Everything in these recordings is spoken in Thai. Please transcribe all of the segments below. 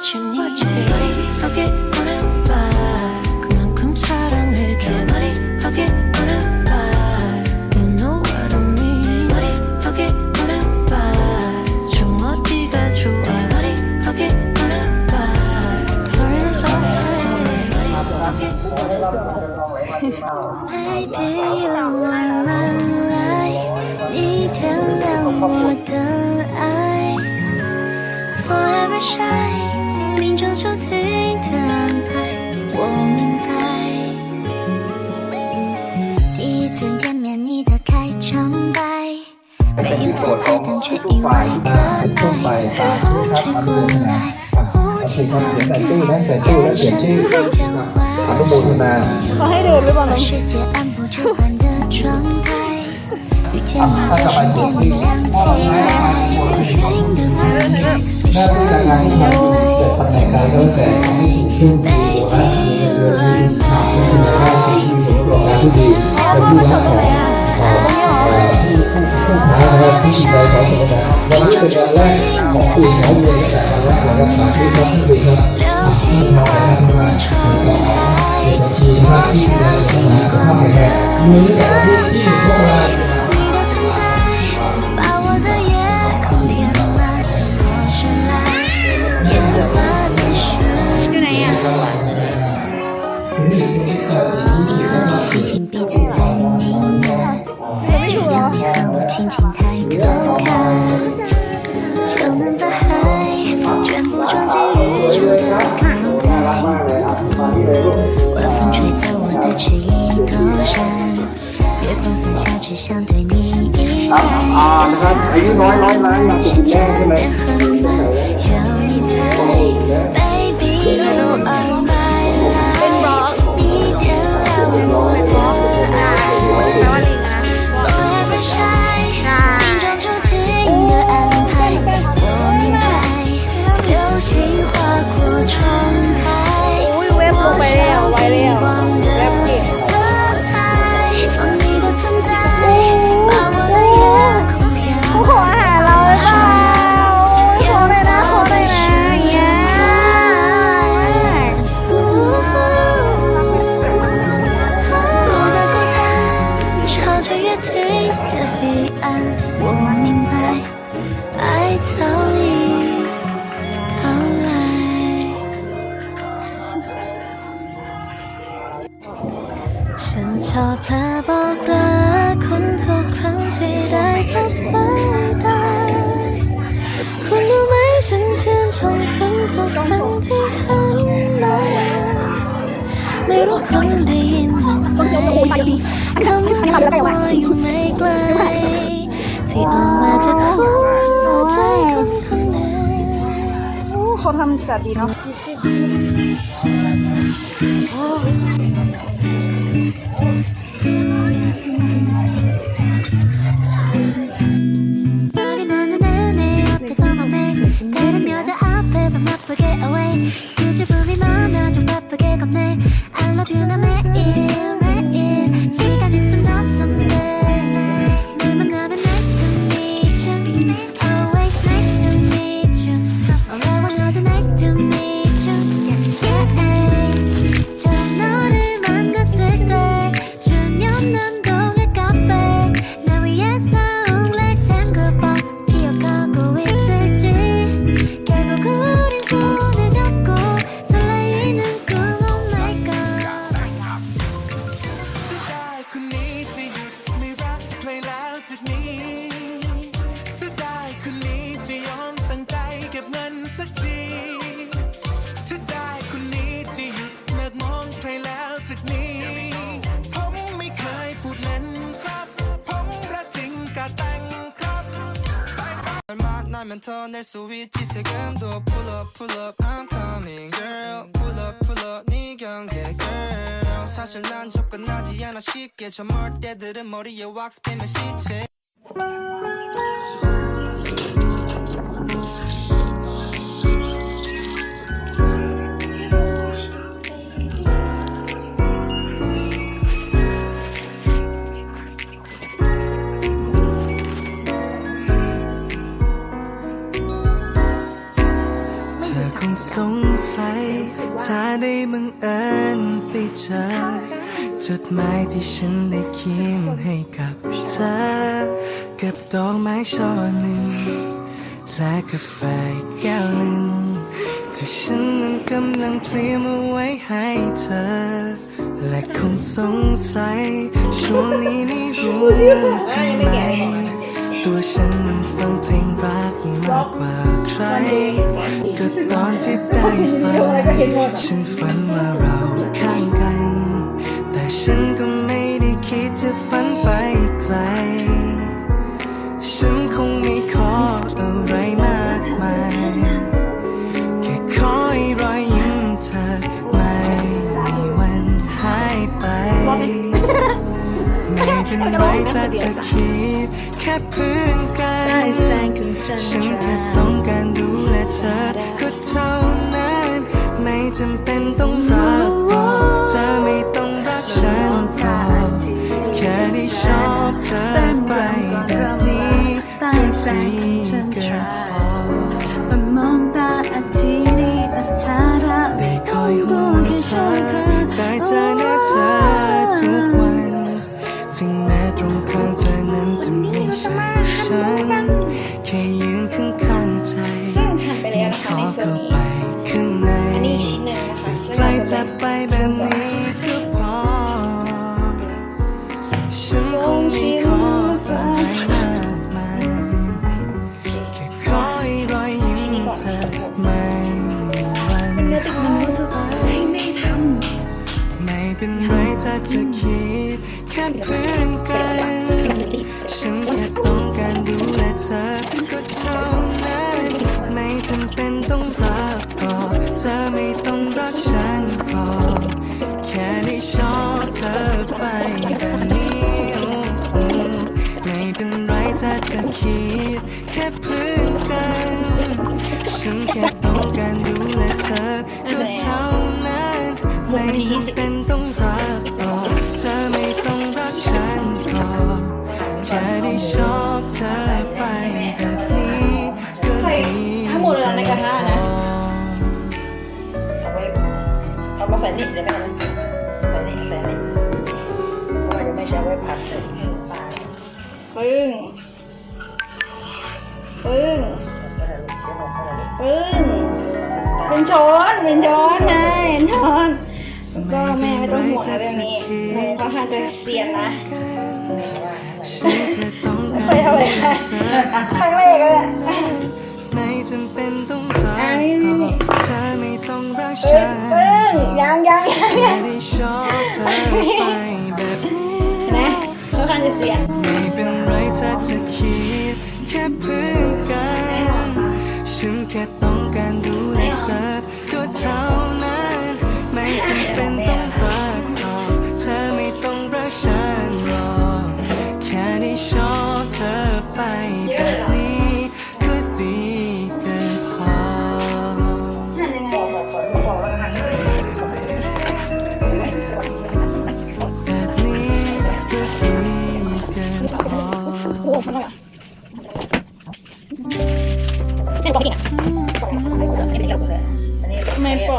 what you need 머리 여기 오른발 그만큼 사랑해줘 내 머리 여기 오른발 You know what I mean 내 머리 여기 오른발 좀 어디가 좋아 내 머리 여기 오른발 Florida's alright 내 머리 여기 오른발 I pay you all my life Need to know more than I Forever shine ăn rồi nè thì con chuyển lại tu đấy phải tu đã chuyển chi à có một là có hết được với bọn mình ăn ta gặp anh cũng đi ngon lắm ra tôi đã làm như vậy để phần này đời tôi để thương của anh người đi học như là ra thì như một đồ là cái gì là vui lắm rồi và không phải là cái gì đấy có thể là nó biết được là lên ตำแหน่งใดก็แล้วแต่ทำให้ถูกช่วงดีหัวหน้าที่เกิดที่ทำให้คุณภาพสิ่งที่ผลประกอบการที่ดีเป็นที่รักของผู้ผู้ผู้ค้านะครับที่สิ่งใดขอสมนะวันนี้เป็นวันแรกของปีขอเรียนจากวันแรกของรักษาที่ครับที่ดีครับที่ทำให้ทำงานของเด็กบัญชีหน้าที่ในสถานภาพแห่งมือจากที่ที่พวกเรา 想对你依赖夜色很浪漫时间变很慢有你在 baby you are ไม่รู้คุณได้ยินบ้างไหมคำเรียกว่าอยู่ไม่ไกลที่ออกมาจากหัวใจคนคนหนึ่งโอ้เขาทำจัดดีเนาะ말이 널 만나면 더 낼 수 있지. 세금도 pull up pull up I'm coming girl. Pull up pull up 네 경계 girl. 사실 난 접근하지 않아 쉽게. 저 멀때들은 머리에 왁스 빼면 시체 ให้สงสัยถ้าได้บังเอิญไปเจอ จดหมายที่ฉันได้เขียนให้กับเธอ กับดอกไม้ช่อหนึ่ง และกาแฟแก้วหนึ่งที่ฉันนั้นกำลังเตรียมเอาไว้ให้เธอ และคงสงสัยช่วงนี้ไม่รู้ทำไม ตัวฉันมันฟังเพลงรักมากกว่าใคร ก็ตอนที่ได้ฟังฉันฝันว่าเราข้างกัน แต่ฉันก็ไม่ได้คิดจะฝันไปไกล ฉันคงไม่ ไม่เป็นไรถ้าจะคิดแค่เพื่อนกันฉันแค่ต้องการดูแลเธอก็เท่านั้น ไม่จำเป็นต้องรักก็เธอไม่ต้องรักฉันก็แค่ได้ชอบเธอไปแบบนี้ก็ดี ในส่วนเข้านี้ไปข้างในอันนี้ชิ้นหนึ่งนะคะซึ่งใกล้จะไปแบบนี้ก็พอฉันคงไม่ขออะไรมากมายแค่ขอให้รอยยิ้มเธอไม่มีวันเนื้อติดนรู้สึกไม่ไม่ทไม่เป็นไรถ้าจะคิดแค่เพื่อนกันฉันแค่ต้องการดูแลเธอก็เท่านั้นไม่จำเป็น ธอไปแบบนี้อืมไม่เป็นไรถ้าจะคิด แค่เพื่อนกัน ฉันแค่ต้องการดูแลเธอก็เท่านั้นไม่จำเป็น ปึ้ง ปึ้ง ปึ้ง เป็นช้อนเป็นช้อนไงเป็นช้อน ก็แม่ไม่ต้องห่วงนะเรื่องนี้หนูค่อนข้างจะเสียนนะไม่การเคยทำอะไรเอครั้งแรกเลยอะไม่จำเป็น แค่ต้องการดูแลเธอก็เท่านั้น ไม่จำเป็นต้องรักหรอกเธอไม่ต้องรักฉันหรอกแค่ได้ชอบเธอไปแบบ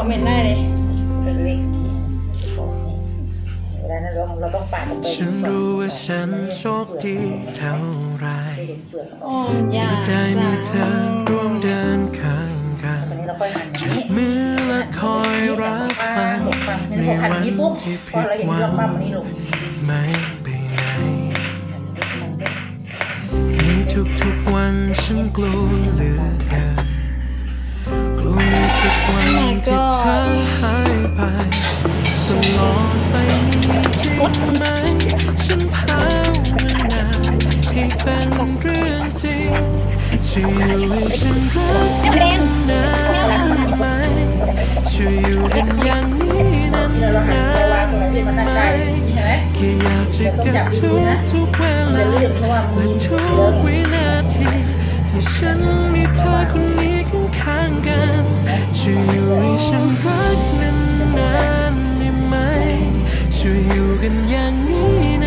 เหม็นได้เลยเป็นเล็กเวลานั้นเราเราต้องปาดลงไปฉันรู้ว่าฉันโชคดีเท่าไรเห็นเปลือกของอ๋ออยากได้จะมีเธอร่วมเดินข้างกันอันนี้เราค่อยหั่นอย่างนี้มือและคอยรับฟังหกปั๊มในนี่หกหั่นวัอนย่างนี้ปุ๊บที่พผิอดเราเห็นหวัเรื่องงปั๊มอันนี้ลงไม่ไปไหนในทุกๆวันฉันกลัวเหลือเกินกลัวในสัก วันที่เธอหายไปตลอดไปจริงไหมฉันภาวนาให้เป็นเรื่องจริงช่วยอยู่ให้ฉันรักกันนานไหมช่วยอยู่กันอย่างนี้นานไหมแค่อยากจะกับทุกทุกเวลาและทุกวินาที ที่ฉันมีเธอคนนี้ข้างๆกันช่วยอยู่ให้ฉันรักนานๆได้ไหมช่วยอยู่กันอย่างนี้น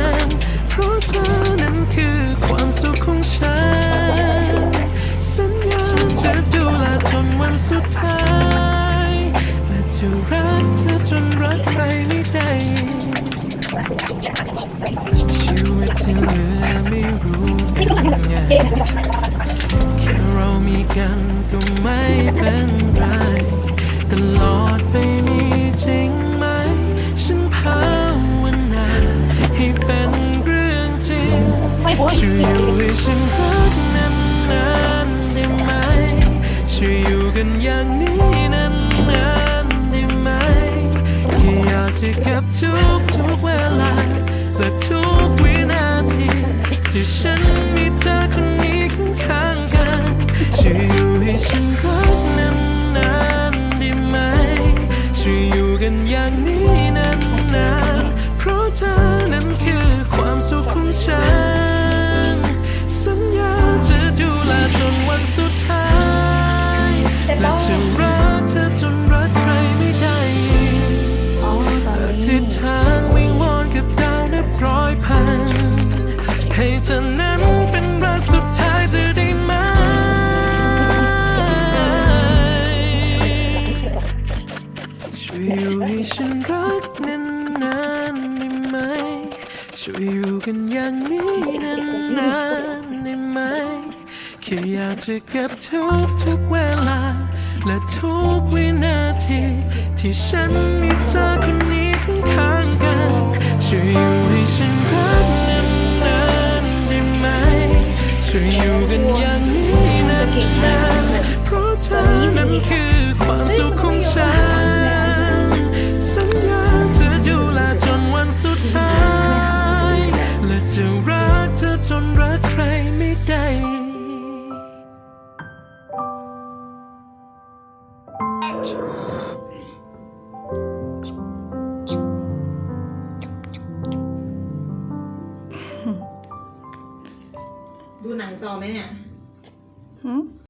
านๆเพราะเธอนั้นคือความสุขของฉัน สัญญาจะดูแลจนวันสุดท้าย และจะรักเธอจนรักใครไม่ได้ เหลือไม่รู้เป็นไงแค่เรามีกันก็ไม่เป็นไร ตลอดไปนี้จริงไหม ฉันภาวนาให้เป็นเรื่องจริงช่วยอยู่ให้ฉันรักนานๆได้ไหมช่วยอยู่กันอย่างนี้นานๆได้ไหมแค่อยากจะเก็บทุก ฉันมีเธอคนนี้ข้างๆกันช่วยอยู่ให้ฉันรักนานๆได้ไหมช่วยอยู่กันอย่างนี้นานๆเพราะเธอนั้นคือความสุขของฉัน สัญญาจะดูแลจนวันสุดท้ายและจะรักเธอจนรักใครไม่ได้อีกอ๋อตอนนี้ทิศทา อนั้นเป็นรักสุดท้ายจะได้ไหมช่วยอยู่ให้ฉันรักนานๆได้ไหมช่วยอยู่กันอย่างนี้นานๆได้ไหมแค่อยากจะเก็บทุกทุกๆเวลา และทุกวินาที ที่ฉันมีเธอคนนี้ข้างๆกันช่วยอยู่ให้ฉันรัก ช่วยอยู่กันอย่างนี้นานๆเพราะเธอนั้นคือความสุขของฉัน ดูหนั